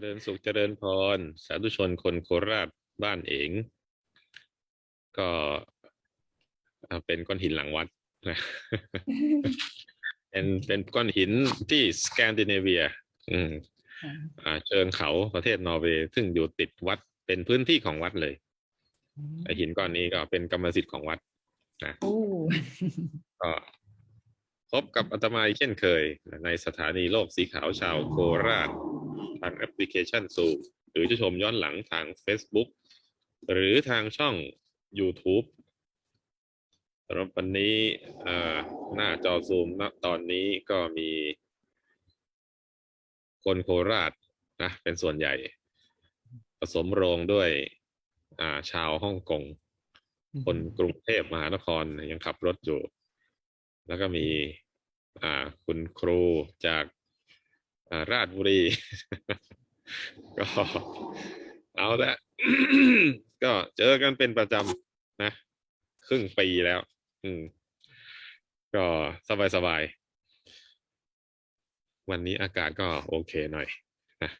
เจริญสุขเจริญพร สาธุชนคนโคราชบ้านเองก็อ่าเป็นก้อนหินหลังวัดนะเป็นเป็นก้อนหินที่สแกนดิเนเวีย อืมอ่าเชิงเขาประเทศนอร์เวย์ซึ่งอยู่ติดวัดเป็นพื้นที่ของวัดเลยไอหินก้อนนี้ก็เป็นกรรมสิทธิ์ของวัดโอ้ก็พบกับอาตมาอีกเช่นเคย ในสถานีโลกสีขาวชาวโคราช ทางแอปพลิเคชันซูหรือจะชมย้อนหลังทาง Facebook หรือทางช่อง YouTube สำหรับวันนี้หน้าจอซูมณตอนนี้ก็มี คนโคราชนะเป็นส่วนใหญ่ ผสมโรงด้วยาชาวฮ่องกง คนกรุงเทพมหานครยังขับรถอยู่ แล้วก็มีคุณครูจาก ราชบุรี ก็เอาละก็เจอกันเป็นประจำนะ ครึ่งปีแล้ว อืม ก็สบายสบายๆวันนี้อากาศก็โอเคหน่อยนะ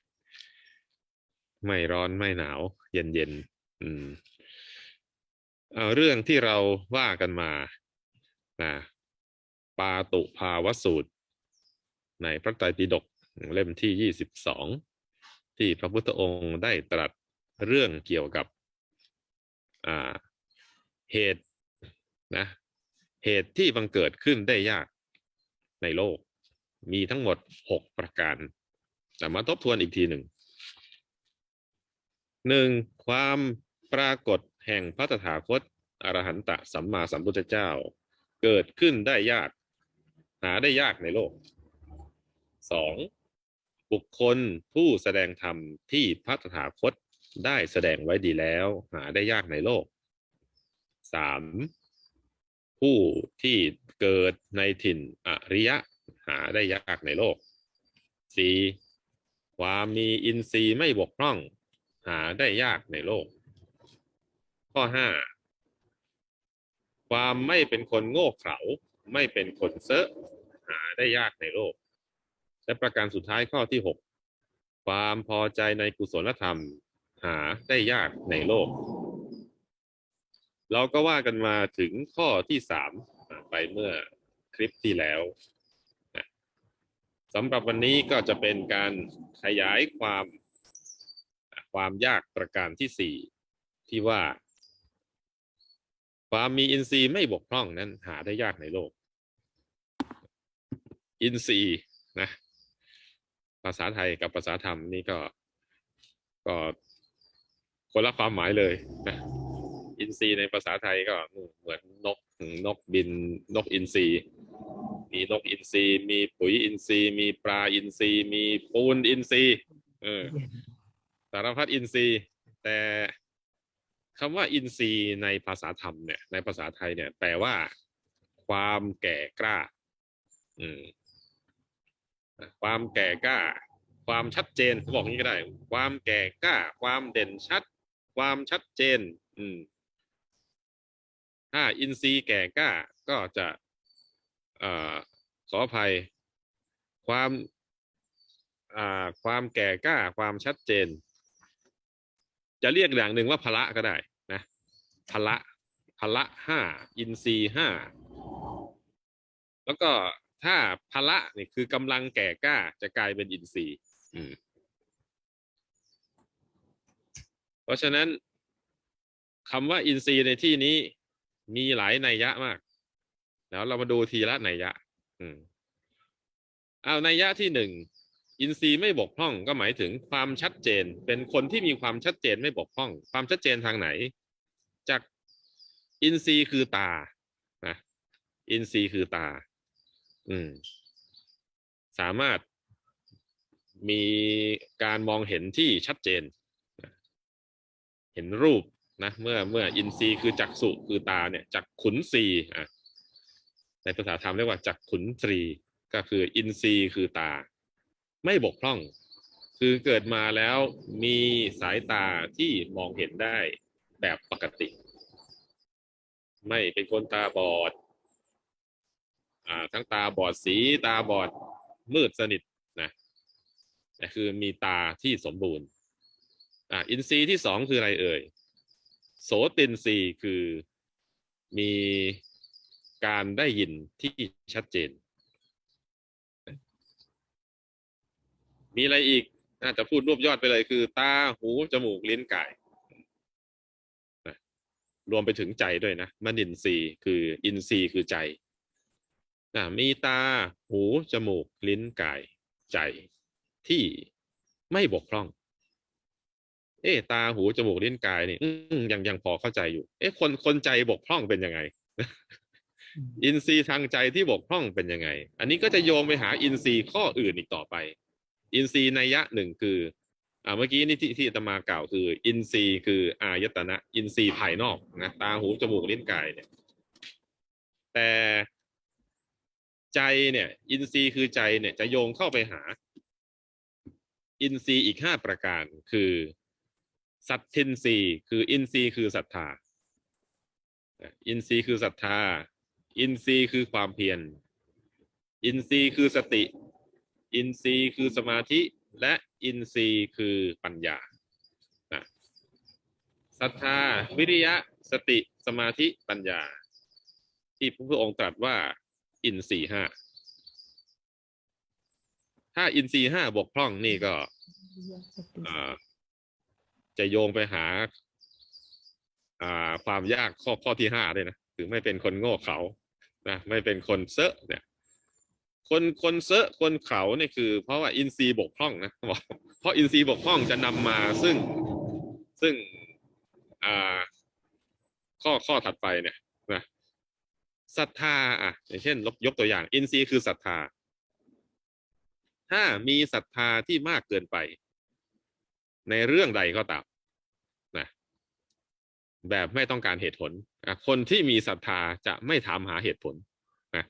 ไม่ร้อนไม่หนาว เย็นเย็นๆอืมเอาเรื่องที่เราว่ากันมานะปาตุภาวสูตร ในพระไตรปิฎก เล่มที่ยี่สิบสองที่พระพุทธองค์ได้ตรัสเรื่องเกี่ยวกับอ่าเหตุนะเหตุที่บังเกิดขึ้นได้ยากในโลก มีทั้งหมดหกประการ แต่มาทบทวนอีกทีหนึ่งหนึ่งความปรากฏแห่งพระตถาคตอรหันตะสัมมาสัมพุทธเจ้า เกิดขึ้นได้ยาก หาได้ยากในโลกสอง บุคคลผู้แสดงธรรมที่พระตถาคตได้แสดงไว้ดีแล้ว หาได้ยากในโลกสามผู้ที่เกิดในถิ่นอริยะหาได้ยากในโลกสี่ความมีอินทรีย์ไม่บกพร่อง หาได้ยากในโลก ข้อห้าความไม่เป็นคนโง่เขลาไม่เป็นคนเซอะหาได้ยากในโลก และประการสุดท้ายข้อที่หกความพอใจในกุศลธรรม หาได้ยากในโลก เราก็ว่ากันมาถึงข้อที่สามไปเมื่อคลิปที่แล้วสำหรับวันนี้ก็จะเป็นการขยายความความยากประการที่สี่ที่ว่า ความมีอินทรีย์ไม่บกพร่องนั้นหาได้ยากในโลก อินทรีย์นะ ภาษาไทยกับภาษาธรรมนี่ก็ก็คนละความหมายเลยนะอินทรีย์ในภาษาไทยก็เหมือนนกนกบินนกอินทรีมีนกอินทรีมีปุ๋ยอินทรีมีปลาอินทรีมีปูนอินทรีเออสารพัดอินทรีย์แต่คำว่าอินทรีย์ในภาษาธรรมเนี่ยในภาษาไทยเนี่ยแปลว่า ความแก่กล้า อืม ความแก่กล้า ความชัดเจนบอกงี้ก็ได้ ความแก่กล้า ความเด่นชัด ความชัดเจน อืมถ้าอินทรีย์แก่กล้าก็จะอขออภัย ความความแก่กล้า ความชัดเจน จะเรียกอย่างหนึ่งว่าพละก็ได้นะพละพละห้าอินทรีย์ห้าแล้วก็ ถ้าพละนี่คือกำลังแก่กล้าจะกลายเป็นอินทรีย์เพราะฉะนั้นคำว่าอินทรีย์ในที่นี้มีหลายนัยยะมาก แล้วเรามาดูทีละนัยยะ อืมเอานัยยะที่หนึ่งอินทรีย์ไม่บกพร่องก็หมายถึงความชัดเจน เป็นคนที่มีความชัดเจนไม่บกพร่อง ความชัดเจนทางไหน จากอินทรีย์คือตานะอินทรีย์คือตา อืม สามารถมีการมองเห็นที่ชัดเจน เห็นรูปนะเมื่อเมื่ออินทรีย์คือจักษุคือตาเนี่ยจักขุนสีอะในภาษาธรรมเรียกว่าจักขุนตรีก็คืออินทรีย์คือตา ไม่บกพร่อง คือเกิดมาแล้วมีสายตาที่มองเห็นได้แบบปกติ ไม่เป็นคนตาบอด อ่าทั้งตาบอดสีตาบอดมืดสนิทนะแต่คือมีตาที่สมบูรณ์อ่าอินทรีย์ที่สองคืออะไรเอ่ยโสตินทรีย์คือมีการได้ยินที่ชัดเจน มีอะไรอีกอาจะพูดรวบยอดไปเลยคือ ตาหูจมูกลิ้นกายรวมไปถึงใจด้วยนะมนินทรีย์คืออินทรีย์คือใจ นะมีตา หู จมูก ลิ้น กาย ใจ ที่ไม่บกพร่อง เอ๊ะตา หู จมูก ลิ้น กายนี่อืมยังยังพอเข้าใจอยู่ เอ๊ะคนคนใจบกพร่องเป็นยังไง อินทรีย์ทางใจที่บกพร่องเป็นยังไง อันนี้ก็จะโยงไปหาอินทรีย์ข้ออื่นอีกต่อไป อินทรีย์นัยยะหนึ่งคือ อ่า เมื่อกี้นี่ที่ที่อาตมากล่าวคือ อินทรีย์คือ อายตนะ อินทรีย์ภายนอกนะ ตา หู จมูก ลิ้น กายเนี่ย แต่ ใจเนี่ย อินทรีย์คือใจเนี่ยจะโยงเข้าไปหา อินทรีย์อีกห้าประการคือสัตทินทรีย์คืออินทรีย์คือศรัทธา อินทรีย์คือศรัทธา อินทรีย์คือความเพียร อินทรีย์คือสติ อินทรีย์คือสมาธิ และอินทรีย์คือปัญญาศรัทธา วิริยะ สติ สมาธิ ปัญญา ที่พระพุทธองค์ตรัสว่า อินทรีย์ห้าถ้าอินทรีย์ห้าบกพร่องนี่ก็อ่าจะโยงไปหาอ่าความยากข้อข้อที่ห้าด้วยนะคือไม่เป็นคนโง่เขานะไม่เป็นคนเซอะเนี่ย คนคนเซอะคนเขาเนี่ยคือ เพราะว่าอินทรีย์บกพร่องนะบอกเพราะอินทรีย์บกพร่องจะนำมาซึ่งซึ่งอ่าข้อข้อถัดไปเนี่ยนะ ศรัทธาอะอย่างเช่นยกตัวอย่าง อินทรีย์คือศรัทธา ถ้ามีศรัทธาที่มากเกินไป ในเรื่องใดก็ตามนะแบบไม่ต้องการเหตุผลคนที่มีศรัทธาจะไม่ถามหาเหตุผลนะ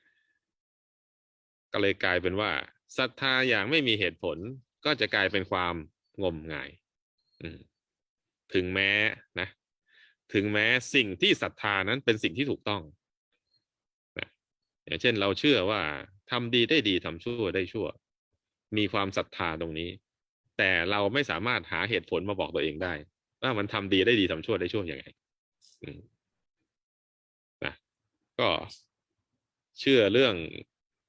ก็เลยกลายเป็นว่าศรัทธาอย่างไม่มีเหตุผลก็จะกลายเป็นความงมงายถึงแม้นะ ถึงแม้สิ่งที่ศรัทธานั้นเป็นสิ่งที่ถูกต้อง อย่างเช่นเราเชื่อว่าทำดีได้ดีทำชั่วได้ชั่ว มีความศรัทธาตรงนี้ แต่เราไม่สามารถหาเหตุผลมาบอกตัวเองได้ ว่ามันทำดีได้ดีทำชั่วได้ชั่วยังไงนะก็เชื่อเรื่อง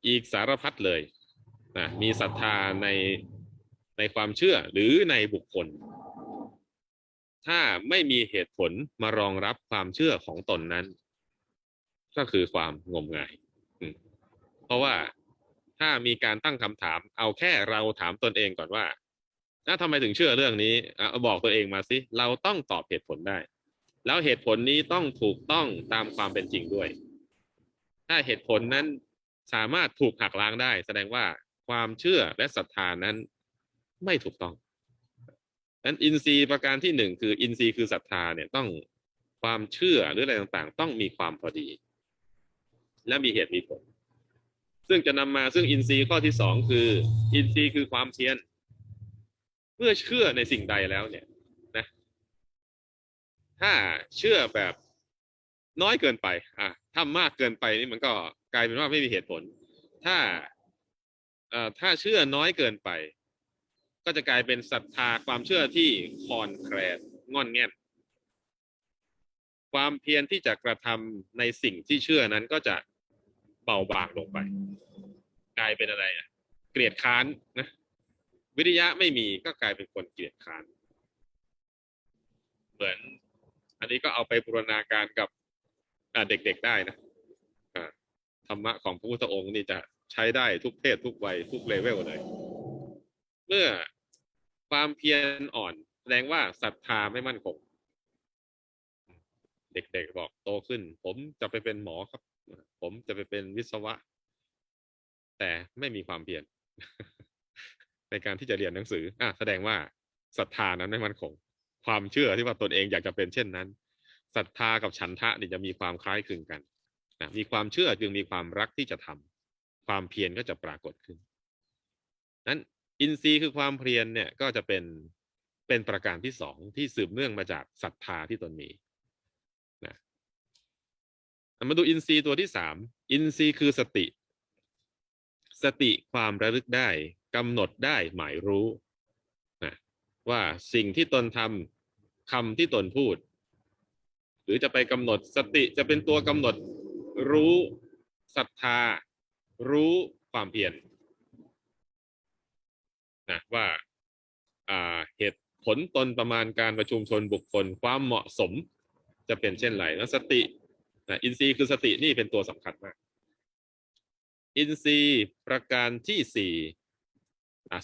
อีกสารพัดเลยนะมีศรัทธาในในความเชื่อหรือในบุคคล ถ้าไม่มีเหตุผลมารองรับความเชื่อของตนนั้น ก็คือความงมงาย ราะว่าถ้ามีการตั้งคำถาม เอาแค่เราถามตนเองก่อนว่าถ้าทำไมถึงเชื่อเรื่องนี้อะบอกตัวเองมาสิเราต้องตอบเหตุผลได้ แล้วเหตุผลนี้ต้องถูกต้องตามความเป็นจริงด้วย ถ้าเหตุผลนั้นสามารถถูกหักล้างได้ แสดงว่าความเชื่อและศรัทธานั้นไม่ถูกต้องนั้นอินทรีย์ประการที่หนึ่งคืออินทรีย์คือศรัทธาเนี่ยต้องความเชื่อหรืออะไรต่างๆ ต้องมีความพอดี และมีเหตุมีผล ซึ่งจะนำมาซึ่งอินทรีย์ข้อที่สองคือ อินทรีย์คือความเพียรเมื่อเชื่อในสิ่งใดแล้วเนี่ยนะ ถ้าเชื่อแบบน้อยเกินไป อะถ้ามากเกินไปนี่มันก็กลายเป็นว่าไม่มีเหตุผล ถ้าเอ่อถ้าเชื่อน้อยเกินไป ก็จะกลายเป็นศรัทธาความเชื่อที่คอนแคลนงอนแง่นความเพียรที่จะกระทำในสิ่งที่เชื่อนั้นก็จะ เบาบางลงไป กลายเป็นอะไรอะ เกลียดค้านนะวิริยะไม่มีก็กลายเป็นคนเกลียดค้าน เหมือน อันนี้ก็เอาไปบูรณาการกับเด็กๆได้นะธรรมะของพระพุทธองค์นี่จะใช้ได้ทุกเพศทุกวัยทุกเลเวลเลย เมื่อความเพียรอ่อนแสดงว่าศรัทธาไม่มั่นคง เด็กๆบอกโตขึ้น ผมจะไปเป็นหมอครับ ผมจะไปเป็นวิศวะ แต่ไม่มีความเพียรในการที่จะเรียนหนังสืออะแสดงว่าศรัทธานั้นไม่มั่นคง ความเชื่อที่ว่าตนเองอยากจะเป็นเช่นนั้นศรัทธากับฉันทะนี่จะมีความคล้ายคลึงกันนะมีความเชื่อจึงมีความรักที่จะทำความเพียรก็จะปรากฏขึ้น นั้นอินทรีย์คือความเพียรเนี่ยก็จะเป็นเป็นประการที่สองที่สืบเนื่องมาจากศรัทธาที่ตนมี มาดูอินทรีย์ตัวที่สามอินทรีย์คือสติ สติความระลึกได้กำหนดได้หมายรู้ว่าสิ่งที่ตนทำคำที่ตนพูด หรือจะไปกำหนดสติจะเป็นตัวกำหนดรู้ศรัทธา รู้ความเพียรนะว่าอ่าเหตุผลตนประมาณการประชุมชนบุคคลความเหมาะสมจะเป็นเช่นไรแล้วสติ นะอินทรีย์คือสตินี่เป็นตัวสำคัญมาก อินทรีย์ประการที่สี่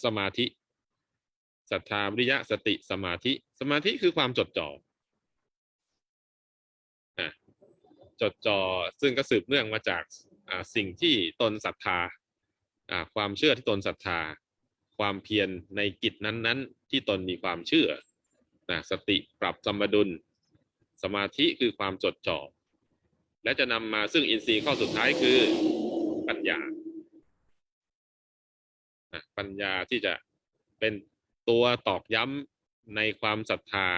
สมาธิศรัทธาวิริยะสติสมาธิ สมาธิคือความจดจ่อจดจ่อซึ่งก็สืบเนื่องมาจากสิ่งที่ตนศรัทธาอ่าความเชื่อที่ตนศรัทธา ความเพียรในกิจนั้นๆ ที่ตนมีความเชื่อนะสติปรับสมดุล สมาธิคือความจดจ่อ และจะนำมาซึ่งอินทรีย์ข้อสุดท้ายคือปัญญา ปัญญาที่จะเป็นตัวตอกย้ำในความศรัทธา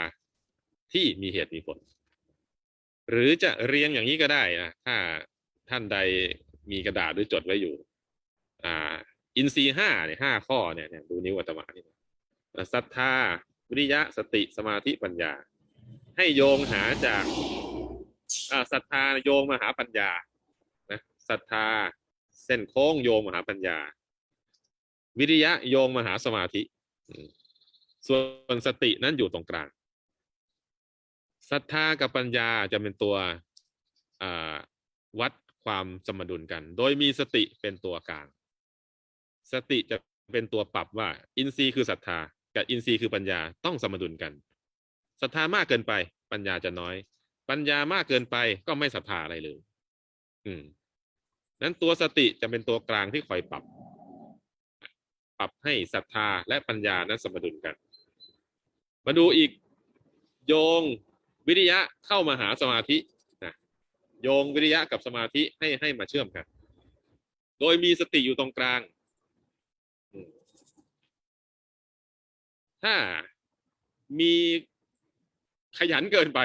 ที่มีเหตุมีผล หรือจะเรียงอย่างนี้ก็ได้นะถ้าท่านใดมีกระดาษหรือจดไว้อยู่ อ่า อินทรีย์ห้าเนี่ยห้าข้อเนี่ยดูนิ้วอาตมานี่ศรัทธาวิริยะสติสมาธิปัญญา ให้โยงหาจาก ศรัทธาโยงมหาปัญญานะศรัทธาเส้นโค้งโยงมหาปัญญา วิริยะโยงมหาสมาธิ ส่วนสตินั้นอยู่ตรงกลางศรัทธากับปัญญาจะเป็นตัววัดความสมดุลกัน โดยมีสติเป็นตัวกลาง สติจะเป็นตัวปรับว่า อินทรีย์คือศรัทธา กับอินทรีย์คือปัญญาต้องสมดุลกันศรัทธามากเกินไปปัญญาจะน้อย ปัญญามากเกินไปก็ไม่ศรัทธาอะไรเลย อืมนั้นตัวสติจะเป็นตัวกลางที่คอยปรับ ปรับให้ศรัทธาและปัญญานั้นสมดุลกัน มาดูอีกโยงวิริยะเข้ามาหาสมาธินะโยงวิริยะกับสมาธิให้ให้มาเชื่อมกัน โดยมีสติอยู่ตรงกลาง ถ้ามีขยันเกินไป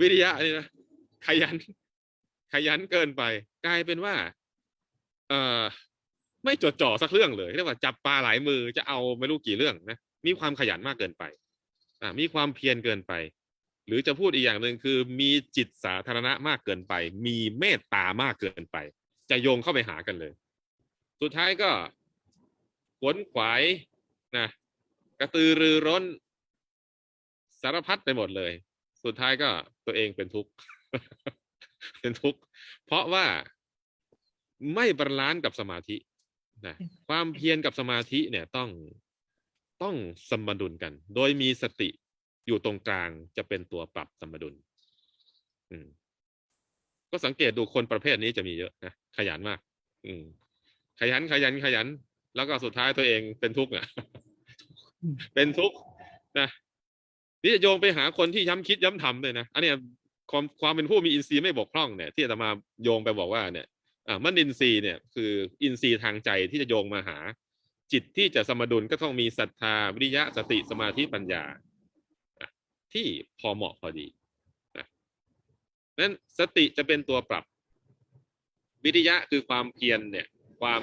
วิริยะนี่นะขยัน ขยันเกินไป กลายเป็นว่า เอ่อ ไม่จดจ่อสักเรื่องเลยเรียกว่าจับปลาหลายมือจะเอาไม่รู้กี่เรื่องนะมีความขยันมากเกินไป อ่ามีความเพียรเกินไป หรือจะพูดอีกอย่างหนึ่งคือ มีจิตสาธารณะมากเกินไป มีเมตตามากเกินไป จะโยงเข้าไปหากันเลย สุดท้ายก็ขวนขวายนะกระตือรือร้นสารพัดไปหมดเลย สุดท้ายก็ตัวเองเป็นทุกข์เป็นทุกข์เพราะว่าไม่บาลานซ์กับสมาธินะความเพียรกับสมาธิเนี่ยต้องต้องสมดุลกัน โดยมีสติอยู่ตรงกลางจะเป็นตัวปรับสมดุล อืม ก็สังเกตดูคนประเภทนี้จะมีเยอะนะขยันมาก อืม ขยันขยันขยัน แล้วก็สุดท้ายตัวเองเป็นทุกข์อะ เป็นทุกข์นะ นี่จะโยงไปหาคนที่ย้ำคิดย้ำทำเลยนะ อันเนี้ยความความเป็นผู้มีอินทรีย์ไม่บกพร่องเนี่ย ที่อาตมาโยงไปบอกว่าเนี่ยอ่ามันอินทรีย์เนี่ยคืออินทรีย์ทางใจที่จะโยงมาหา จิตที่จะสมดุลก็ต้องมีศรัทธาวิริยะสติสมาธิปัญญา ที่พอเหมาะพอดีนะนั้นสติจะเป็นตัวปรับ วิริยะคือความเพียรเนี่ย ความ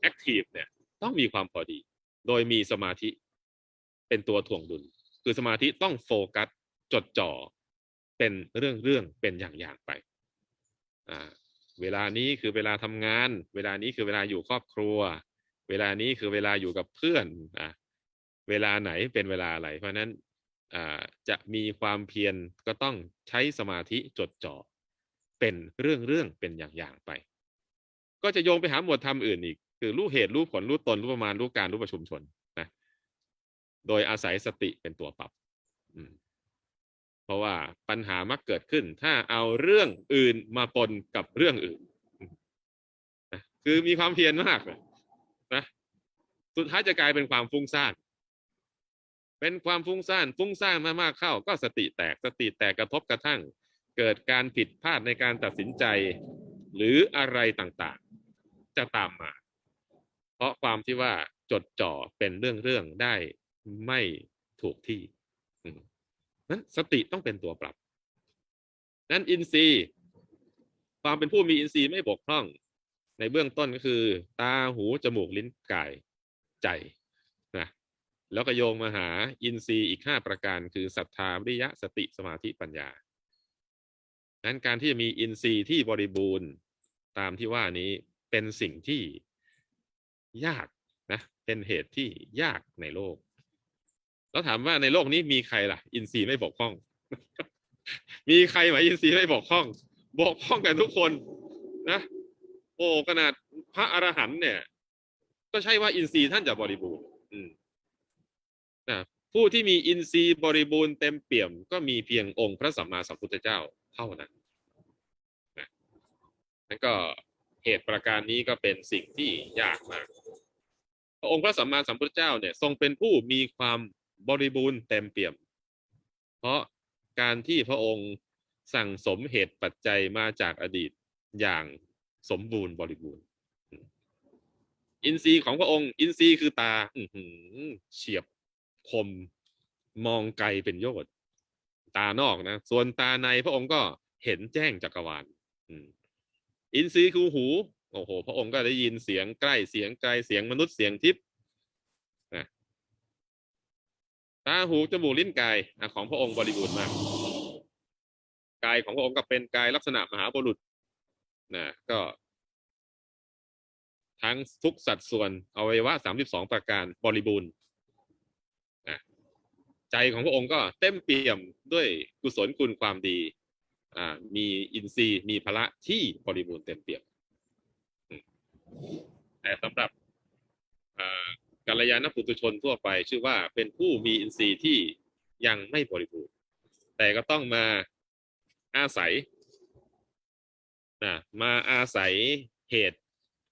แอคทีฟเนี่ยต้องมีความพอดี โดยมีสมาธิเป็นตัวถ่วงดุล คือสมาธิต้องโฟกัสจดจ่อเป็นเรื่องเรื่องๆเป็นอย่างๆไปอ่าเวลานี้คือเวลาทำงาน เวลานี้คือเวลาอยู่ครอบครัว เวลานี้คือเวลาอยู่กับเพื่อนอะเวลาไหนเป็นเวลาอะไร เพราะนั้นอ่าจะมีความเพียรก็ต้องใช้สมาธิจดจ่อเป็นเรื่องเรื่องๆเป็นอย่างๆไป ก็จะโยงไปหาหมวดธรรมอื่นอีก คือรู้เหตุรู้ผลรู้ตนรู้ประมาณรู้การรู้ประชุมชน โดยอาศัยสติเป็นตัวปรับเพราะว่าปัญหามักเกิดขึ้น ถ้าเอาเรื่องอื่นมาปนกับเรื่องอื่น คือมีความเพียรมากเลยนะ สุดท้ายจะกลายเป็นความฟุ้งซ่าน เป็นความฟุ้งซ่าน ฟุ้งซ่านมากๆเข้า ก็สติแตก สติแตกกระทบกระทั่ง เกิดการผิดพลาดในการตัดสินใจ หรืออะไรต่างๆ จะตามมา เพราะความที่ว่าจดจ่อเป็นเรื่องๆได้ ไม่ถูกที่นั้นสติต้องเป็นตัวปรับ นั้นอินทรีย์ ความเป็นผู้มีอินทรีย์ไม่บกพร่อง ในเบื้องต้นก็คือ ตาหูจมูกลิ้นกายใจนะแล้วก็โยงมาหาอินทรีย์อีกห้าประการคือศรัทธาวิริยะสติสมาธิปัญญานั้นการที่จะมีอินทรีย์ที่บริบูรณ์ตามที่ว่านี้เป็นสิ่งที่ยากนะเป็นเหตุที่ยากในโลก แล้วถามว่าในโลกนี้มีใครล่ะ อินทรีย์ไม่บกพร่อง มีใครไหมอินทรีย์ไม่บกพร่อง บกพร่องกันทุกคนนะ โอ้ขนาดพระอรหันต์เนี่ย ก็ใช่ว่าอินทรีย์ท่านจะบริบูรณ์นะผู้ที่มีอินทรีย์บริบูรณ์เต็มเปี่ยม ก็มีเพียงองค์พระสัมมาสัมพุทธเจ้าเท่านั้นนะนั่นก็เหตุประการนี้ก็เป็นสิ่งที่ยากมาก องค์พระสัมมาสัมพุทธเจ้าเนี่ย ทรงเป็นผู้มีความ บริบูรณ์เต็มเปี่ยม เพราะการที่พระองค์สั่งสมเหตุปัจจัยมาจากอดีตอย่างสมบูรณ์บริบูรณ์ อินทรีย์ของพระองค์ อินทรีย์คือตาอืเฉียบคมมองไกลเป็นโยชน์ตานอกนะ ส่วนตาในพระองค์ก็เห็นแจ้งจักรวาลอินทรีย์คือหู โอ้โห พระองค์ก็ได้ยินเสียงใกล้เสียงไกลเสียงมนุษย์เสียงทิพย์นะ ตาหูจมูกลิ้นกายอของพระองค์บริบูรณ์มาก กายของพระองค์ก็เป็นกายลักษณะมหาบุรุษนะก็ ทั้งทุกสัดส่วนอวัยวะสามสิบสองประการบริบูรณ์นะใจของพระองค์ก็เต็มเปี่ยมด้วยกุศลคุณความดีอ่ามีอินทรีย์มีพละที่บริบูรณ์เต็มเปี่ยมแต่สำหรับ กัลยาณปุถุชนทั่วไป ชื่อว่าเป็นผู้มีอินทรีย์ที่ยังไม่บริบูรณ์แต่ก็ต้องมาอาศัยนะมาอาศัยเหตุ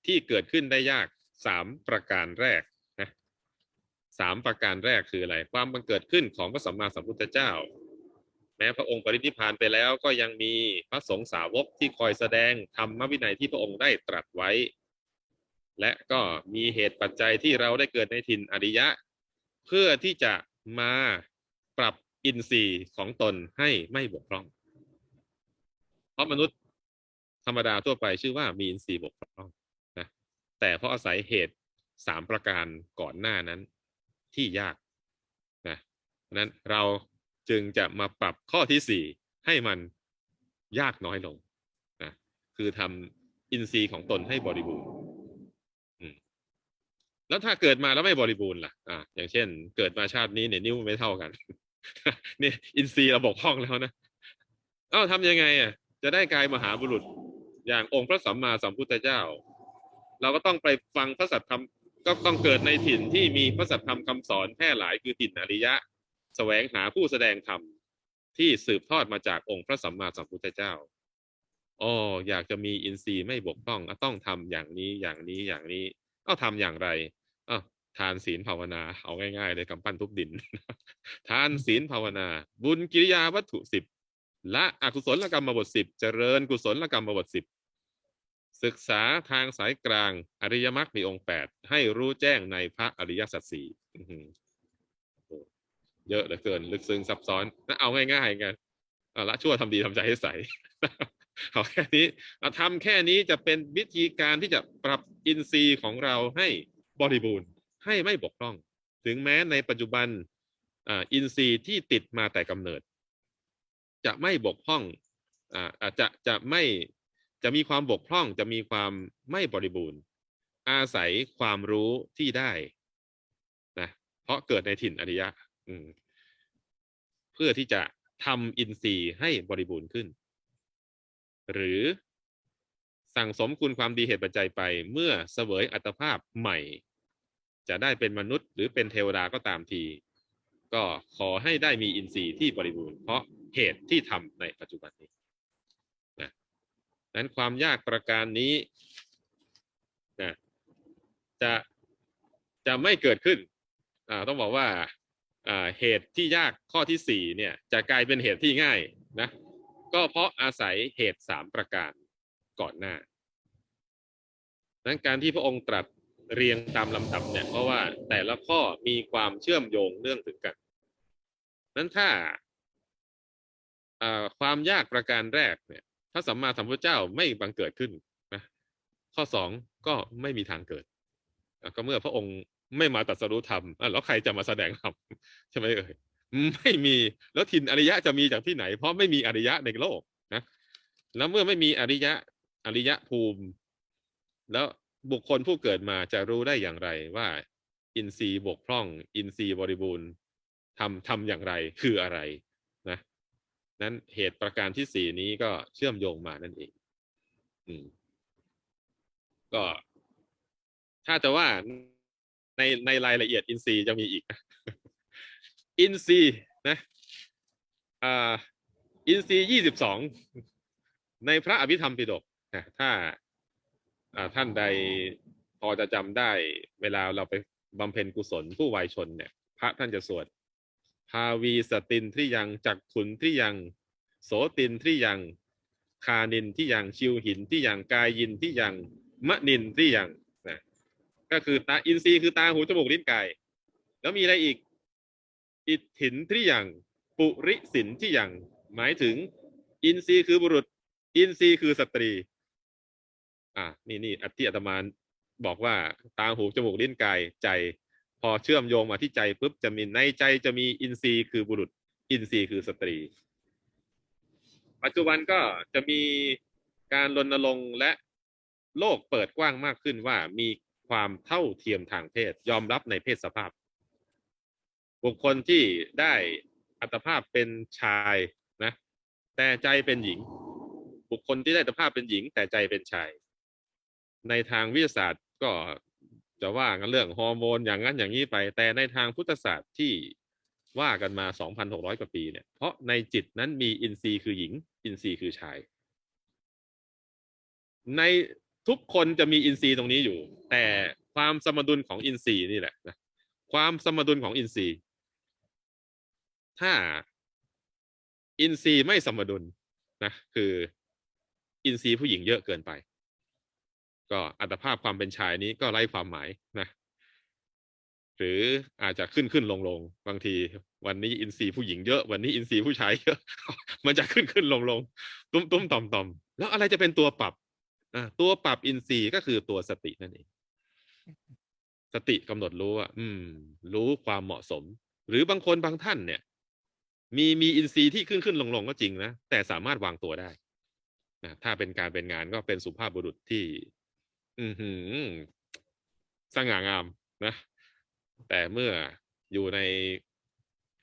ที่เกิดขึ้นได้ยากสามประการแรกนะสามประการแรกคืออะไร ความบังเกิดขึ้นของพระสัมมาสัมพุทธเจ้า แม้พระองค์ปรินิพพานไปแล้วก็ยังมีพระสงฆ์สาวกที่คอยแสดงธรรมวินัยที่พระองค์ได้ตรัสไว้ และก็มีเหตุปัจจัยที่เราได้เกิดในถิ่นอริยะ เพื่อที่จะมาปรับอินทรีย์ของตนให้ไม่บกพร่อง เพราะมนุษย์ธรรมดาทั่วไปชื่อว่ามีอินทรีย์บกพร่องนะแต่เพราะอาศัยเหตุสามประการก่อนหน้านั้นที่ยากนะนั้นเราจึงจะมาปรับข้อที่สี่ให้มันยากน้อยลงนะคือทำอินทรีย์ของตนให้บริบูรณ์ แล้วถ้าเกิดมาแล้วไม่บริบูรณ์ล่ะอ่าอย่างเช่น เกิดมาชาตินี้เนี่ยนิ้วไม่เท่ากันนี่อินทรีย์เราบกพร่องแล้วนะเอ้าทำยังไงอะจะได้กลายมหาบุรุษ อย่างองค์พระสัมมาสัมพุทธเจ้า เราก็ต้องไปฟังพระสัทธรรมก็ต้องเกิดในถิ่นที่มีพระสัทธรรมคำสอนแพร่หลายคือถิ่นอริยะแสวงหาผู้แสดงธรรมที่สืบทอดมาจากองค์พระสัมมาสัมพุทธเจ้าอ๋ออยากจะมีอินทรีย์ไม่บกพร่องต้องทำอย่างนี้อย่างนี้อย่างนี้ เอาทำอย่างไรอ้าวทานศีลภาวนา เอาง่ายๆเลยกำปั้นทุบดิน ทานศีลภาวนา บุญกิริยาวัตถุสิบละอกุศลกรรมบทสิบเจริญกุศลกรรมบทสิบศึกษาทางสายกลาง อริยมรรคมีองค์แปดให้รู้แจ้งในพระอริยสัจสี่เยอะเหลือเกิน ลึกซึ้งซับซ้อนนะเอาง่ายๆกันละชั่วทำดีทำใจให้ใส เอาแค่นี้เอาทำแค่นี้จะเป็นวิธีการที่จะปรับอินทรีย์ของเราให้บริบูรณ์ให้ไม่บกพร่อง ถึงแม้ในปัจจุบันอินทรีย์ที่ติดมาแต่กำเนิด จะไม่บกพร่องอาจจะจะไม่จะมีความบกพร่องจะมีความไม่บริบูรณ์ อาศัยความรู้ที่ได้นะเพราะเกิดในถิ่นอริยะเพื่อที่จะทำอินทรีย์ให้บริบูรณ์ขึ้น หรือสั่งสมคุณความดีเหตุปัจจัยไป เมื่อเสวยอัตภาพใหม่ จะได้เป็นมนุษย์หรือเป็นเทวดาก็ตามที ก็ขอให้ได้มีอินทรีย์ที่บริบูรณ์เพราะเหตุที่ทำในปัจจุบันนี้นะนั้นความยากประการนี้นะจะจะไม่เกิดขึ้นต้องบอกว่าอ่าเหตุที่ยากข้อที่สี่เนี่ยจะกลายเป็นเหตุที่ง่ายนะ ก็เพราะอาศัยเหตุสามประการก่อนหน้านั้นการที่พระองค์ตรัสเรียงตามลำดับเนี่ยเพราะว่าแต่ละข้อมีความเชื่อมโยงเนื่องถึงกันนั้นถ้าความยากประการแรกเนี่ยพระสัมมาสัมพุทธเจ้าไม่บังเกิดขึ้นนะข้อสองก็ไม่มีทางเกิด ก็เมื่อพระองค์ไม่มาตรัสรู้ธรรมแล้วใครจะมาแสดงธรรมใช่ไหมเอ่ย ไม่มีแล้วทินอริยะจะมีจากที่ไหน เพราะไม่มีอริยะในโลกนะแล้วเมื่อไม่มีอริยะอริยะภูมิ แล้วบุคคลผู้เกิดมาจะรู้ได้อย่างไรว่า อินทรีย์บกพร่อง อินทรีย์บริบูรณ์ทำทำอย่างไรคืออะไรนะนั้นเหตุประการที่สี่นี้ก็เชื่อมโยงมานั่นเอง อืม ก็ ถ้าจะว่าในในรายละเอียดอินทรีย์จะมีอีก อินทรีนะอ่าอินทรียี่สิบสองในพระอภิธรรมปิฎกนะถ้าอ่าท่านใดพอจะจำได้เวลาเราไปบำเพ็ญกุศลผู้วายชนเนี่ย พระท่านจะสวดภาวีสตินที่ยังจักขุนที่ยัง โสตินที่ยังคานินที่ยังชิวหินที่ยังกายยินที่ยังมะนินที่ยังนะก็คือตาอินทรีย์คือตาหูจมูกลิ้นกาย แล้วมีอะไรอีก อิทถินที่ยังปุริสินที่ยังหมายถึง อินทรีย์คือบุรุษ อินทรีย์คือสตรี อ่านี่นี่อธิอาตมานบอกว่าตาหูจมูกลิ้นกายใจ พอเชื่อมโยงมาที่ใจปุ๊บจะมีในใจจะมีอินทรีย์คือบุรุษ อินทรีย์คือสตรี ปัจจุบันก็จะมีการรณรงค์และโลกเปิดกว้างมากขึ้นว่ามีความเท่าเทียมทางเพศ ยอมรับในเพศสภาพ บุคคลที่ได้อัตภาพเป็นชายนะ แต่ใจเป็นหญิง บุคคลที่ได้อัตภาพเป็นหญิง แต่ใจเป็นชาย ในทางวิทยาศาสตร์ก็จะว่ากันเรื่องฮอร์โมนอย่างนั้นอย่างนี้ไป แต่ในทางพุทธศาสตร์ที่ว่ากันมา 2,600 กว่าปีเนี่ย เพราะในจิตนั้นมีอินทรีย์คือหญิง อินทรีย์คือชาย ในทุกคนจะมีอินทรีย์ตรงนี้อยู่ แต่ความสมดุลของอินทรีย์นี่แหละนะความสมดุลของอินทรีย์ ถ้าอินทรีย์ไม่สมดุลนะคืออินทรีย์ผู้หญิงเยอะเกินไป ก็อัตภาพความเป็นชายนี้ก็ไร้ความหมายนะหรืออาจจะขึ้นขึ้นลงลงบางที วันนี้อินทรีย์ผู้หญิงเยอะ วันนี้อินทรีย์ผู้ชายเยอะ มันจะขึ้นขึ้นลงลงตุ้มตุ้มต่อมต่อมแล้วอะไรจะเป็นตัวปรับอ่าตัวปรับอินทรีย์ก็คือตัวสตินั่นเอง สติกำหนดรู้ว่าอืม รู้ความเหมาะสม หรือบางคนบางท่านเนี่ย มีมีอินทรีย์ที่ขึ้นขึ้นลงลงก็จริงนะ แต่สามารถวางตัวได้นะถ้าเป็นการเป็นงานก็เป็นสุภาพบุรุษที่ อือหือสง่างามนะ แต่เมื่ออยู่ใน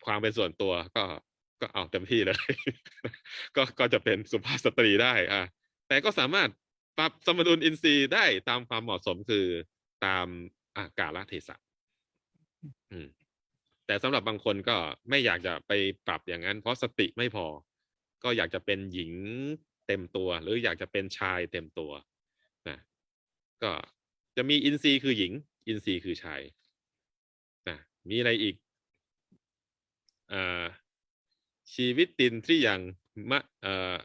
ความเป็นส่วนตัวก็ก็เอาเต็มที่เลย ก็ก็จะเป็นสุภาพสตรีได้อะแต่ก็สามารถปรับสมดุลอินทรีย์ได้ตามความเหมาะสมคือตามอากาลเทศะอืม แต่สำหรับบางคนก็ไม่อยากจะไปปรับอย่างนั้น เพราะสติไม่พอ ก็อยากจะเป็นหญิงเต็มตัว หรืออยากจะเป็นชายเต็มตัวนะก็จะมีอินทรีย์คือหญิง อินทรีย์คือชายนะมีอะไรอีกอ่าชีวิตตินที่อยังมะอ่อ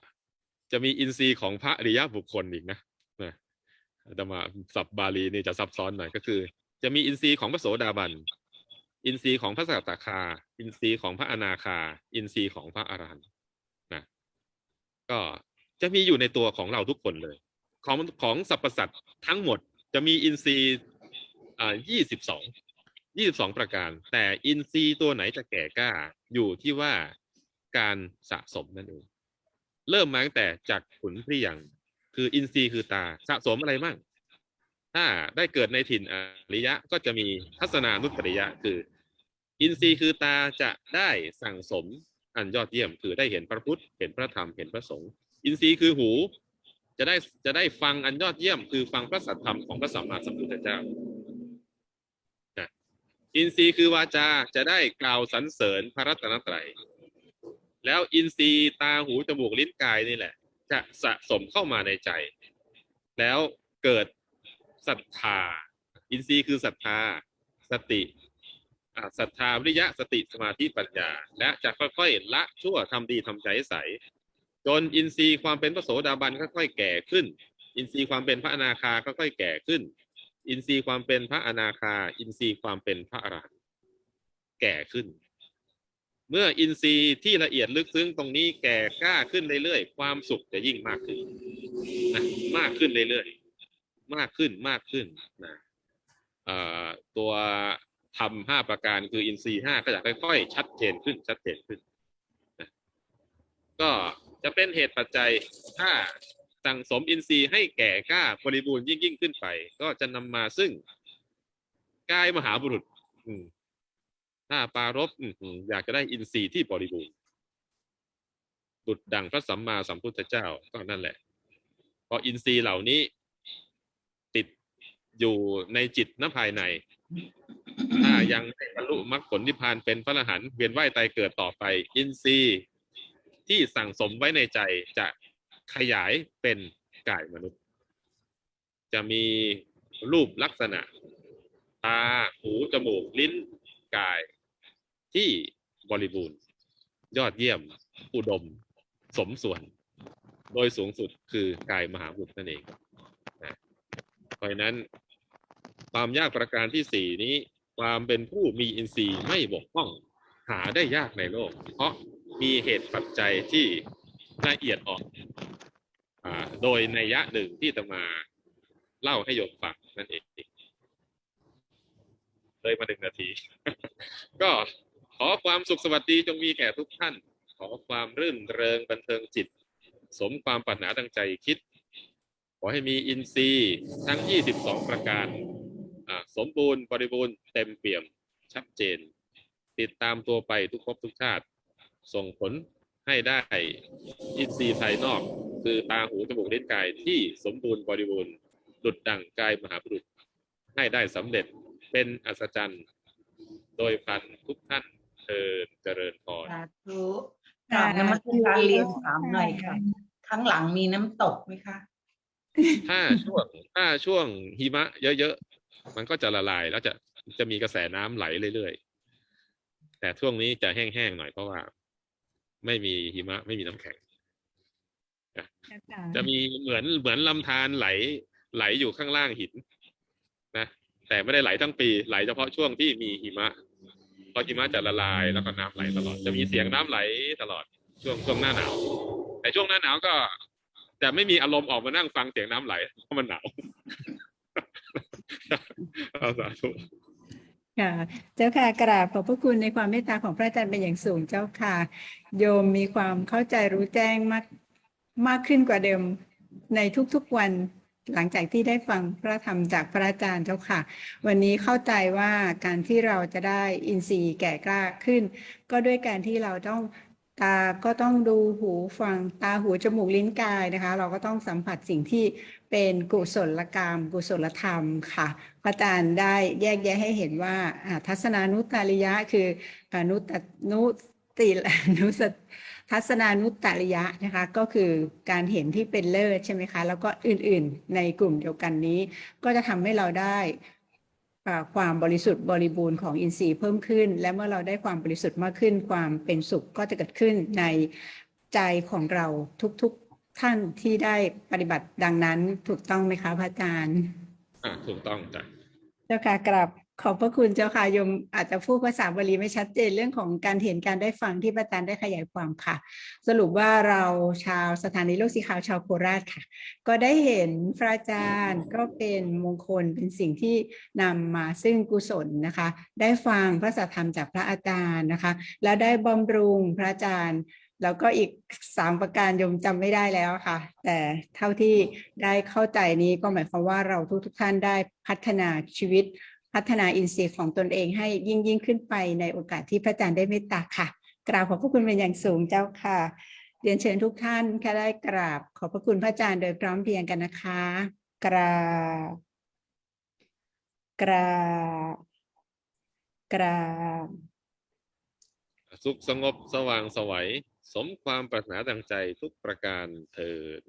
จะมีอินทรีย์ของพระอริยบุคคลอีกนะนะอาตมาศัพท์บาลีนี่จะซับซ้อนหน่อยก็คือ จะมีอินทรีย์ของพระโสดาบัน อินทรีย์ของพระสกทาคา อินทรีย์ของพระอนาคา อินทรีย์ของพระอรหันต์นะก็จะมีอยู่ในตัวของเราทุกคนเลย ของของสรรพสัตว์ทั้งหมดจะมีอินทรีย์อ่ายี่สิบสองยี่สิบสองประการ แต่อินทรีย์ตัวไหนจะแก่กล้า อยู่ที่ว่าการสะสมนั่นเอง เริ่มมาตั้งแต่จากขุนพริยังคืออินทรีย์คือตาสะสมอะไรบ้างถ้าได้เกิดในถิ่นอริยะก็จะมีทัศนานุตริยะ คือ อินทรีย์คือตาจะได้สั่งสมอันยอดเยี่ยม คือได้เห็นพระพุทธ เห็นพระธรรม เห็นพระสงฆ์ อินทรีย์คือหู จะได้จะได้ฟังอันยอดเยี่ยม คือฟังพระสัทธรรมของพระสัมมาสัมพุทธเจ้าอินทรีย์คือวาจาจะได้กล่าวสรรเสริญพระรัตนตรัย แล้วอินทรีย์ตาหูจมูกลิ้นกายนี่แหละ จะสะสมเข้ามาในใจ แล้วเกิดศรัทธา อินทรีย์คือศรัทธา สติ ศรัทธาวิริยะสติสมาธิปัญญา และจะค่อยๆละชั่วทำดีทำใจใส จนอินทรีย์ความเป็นพระโสดาบันค่อยๆแก่ขึ้น อินทรีย์ความเป็นพระอนาคาค่อยๆแก่ขึ้น อินทรีย์ความเป็นพระอนาคา อินทรีย์ความเป็นพระอรหันต์แก่ขึ้น เมื่ออินทรีย์ที่ละเอียดลึกซึ้งตรงนี้แก่กล้าขึ้นเรื่อยๆความสุขจะยิ่งมากขึ้นนะมากขึ้นเรื่อยๆมากขึ้นมากขึ้นนะเอ่อตัว ทำห้าประการคืออินทรีย์ห้าก็จะค่อยๆ ชัดเจนขึ้นชัดเจนขึ้นนะก็จะเป็นเหตุปัจจัยถ้าสั่งสมอินทรีย์ให้แก่กล้าบริบูรณ์ยิ่งยิ่งขึ้นไป ก็จะนำมาซึ่งกายมหาบุรุษ อืถ้าปรารบอยากจะได้อินทรีย์ที่บริบูรณ์ดุดดังพระสัมมาสัมพุทธเจ้าก็นั่นแหละ พออินทรีย์เหล่านี้ติดอยู่ในจิตนภายใน ถ้ายังไม่บรรลุมรรคผลนิพพานเป็นพระอรหันต์เวียนว่ายตายเกิดต่อไป อินทรีย์ที่สั่งสมไว้ในใจจะขยายเป็นกายมนุษย์ จะมีรูปลักษณะ ตา หู จมูก ลิ้น กาย ที่บริบูรณ์ ยอดเยี่ยม อุดม สมส่วน โดยสูงสุดคือกายมหาบุตรนั่นเองนะเพราะฉะนั้นความยากประการที่สี่นี้ ความเป็นผู้มีอินทรีย์ไม่บกพร่องหาได้ยากในโลก เพราะมีเหตุปัจจัยที่ละเอียดอ่อนอ่าโดยในยะหนึ่งที่จะมาเล่าให้โยมฟังนั่นเองเลยมาหนึ่งนาที ก็ขอความสุขสวัสดีจงมีแก่ทุกท่าน ขอความรื่นเริงบันเทิงจิต สมความปรารถนาดังใจคิด ขอให้มีอินทรีย์ทั้ง 22 ประการ สมบูรณ์บริบูรณ์เต็มเปี่ยมชัดเจน ติดตามตัวไปทุกภพทุกชาติ ส่งผลให้ได้อินทรีย์ภายนอก คือตาหูจมูกลิ้นกายที่สมบูรณ์บริบูรณ์ดุดดังกายมหาบุรุษให้ได้สำเร็จเป็นอัศจรรย์ โดยพันทุกท่านเทินเจริญพรสาธุกราบนมัสการเรียนถามหน่อยค่ะ ข้างหลังมีน้ำตกไหมคะ ถ้าช่วงถ้าช่วงหิมะเยอะๆ มันก็จะละลายแล้วจะจะมีกระแสน้ำไหลเรื่อยๆ แต่ช่วงนี้จะแห้งๆหน่อยเพราะว่า ไม่มีหิมะไม่มีน้ำแข็ง จะมีเหมือนเหมือนลำธารไหลไหลอยู่ข้างล่างหินนะแต่ไม่ได้ไหลทั้งปีไหลเฉพาะช่วงที่มีหิมะพอหิมะจะละลายแล้วก็น้ำไหลตลอด จะมีเสียงน้ำไหลตลอดช่วงช่วงหน้าหนาว แต่ช่วงหน้าหนาวก็จะไม่มีอารมณ์ออกมานั่งฟังเสียงน้ำไหลเพราะมันหนาว เอาสาธุค่ะเจ้าค่ะกราบขอบพระคุณในความเมตตาของพระอาจารย์เป็นอย่างสูงเจ้าค่ะ โยมมีความเข้าใจรู้แจ้งมากมากขึ้นกว่าเดิมในทุกๆวันหลังจากที่ได้ฟังพระธรรมจากพระอาจารย์เจ้าค่ะ วันนี้เข้าใจว่าการที่เราจะได้อินทรีย์แก่กล้าขึ้น ก็ด้วยการที่เราต้องตาก็ต้องดูหูฟังตาหูจมูกลิ้นกายนะคะ เราก็ต้องสัมผัสสิ่งที่ เป็นกุศลกรรม กุศลธรรมค่ะพระอาจารย์ได้แยกแยะให้เห็นว่าทัศนานุตตริยะคืออนุตตนุตินุสทัศนานุตตริยะนะคะก็คือการเห็นที่เป็นเลิศใช่ไหมคะ แล้วก็อื่นๆในกลุ่มเดียวกันนี้ ก็จะทำให้เราได้ความบริสุทธิ์บริบูรณ์ของอินทรีย์เพิ่มขึ้น และเมื่อเราได้ความบริสุทธิ์มากขึ้น ความเป็นสุขก็จะเกิดขึ้นในใจของเราทุกๆ ท่านที่ได้ปฏิบัติดังนั้นถูกต้องไหมคะพระอาจารย์อะถูกต้องจ้ะเจ้าค่ะกราบขอบพระคุณเจ้าค่ะโยมอาจจะพูดภาษาบาลีไม่ชัดเจนเรื่องของการเห็นการได้ฟังที่พระอาจารย์ได้ขยายความค่ะ สรุปว่าเราชาวสถานีโลกสีขาวชาวโคราชค่ะ ก็ได้เห็นพระอาจารย์ก็เป็นมงคลเป็นสิ่งที่นำมาซึ่งกุศลนะคะ ได้ฟังพระสัทธรรมจากพระอาจารย์นะคะ แล้วได้บำรุงพระอาจารย์ แล้วก็อีกสามประการยมจำไม่ได้แล้วค่ะ แต่เท่าที่ได้เข้าใจนี้ก็หมายความว่าเราทุกๆท่านได้พัฒนาชีวิต พัฒนาอินทรีย์ของตนเองให้ยิ่งยิ่งขึ้นไปในโอกาสที่พระอาจารย์ได้เมตตาค่ะ กราบขอบพระคุณเป็นอย่างสูงเจ้าค่ะเรียนเชิญทุกท่านแค่ได้กราบ ขอบพระคุณพระอาจารย์โดยพร้อมเพรียงกันนะคะ กราบกราบกราบสุขสงบสว่างสวัย สมความปรารถนาดังใจทุกประการเถิด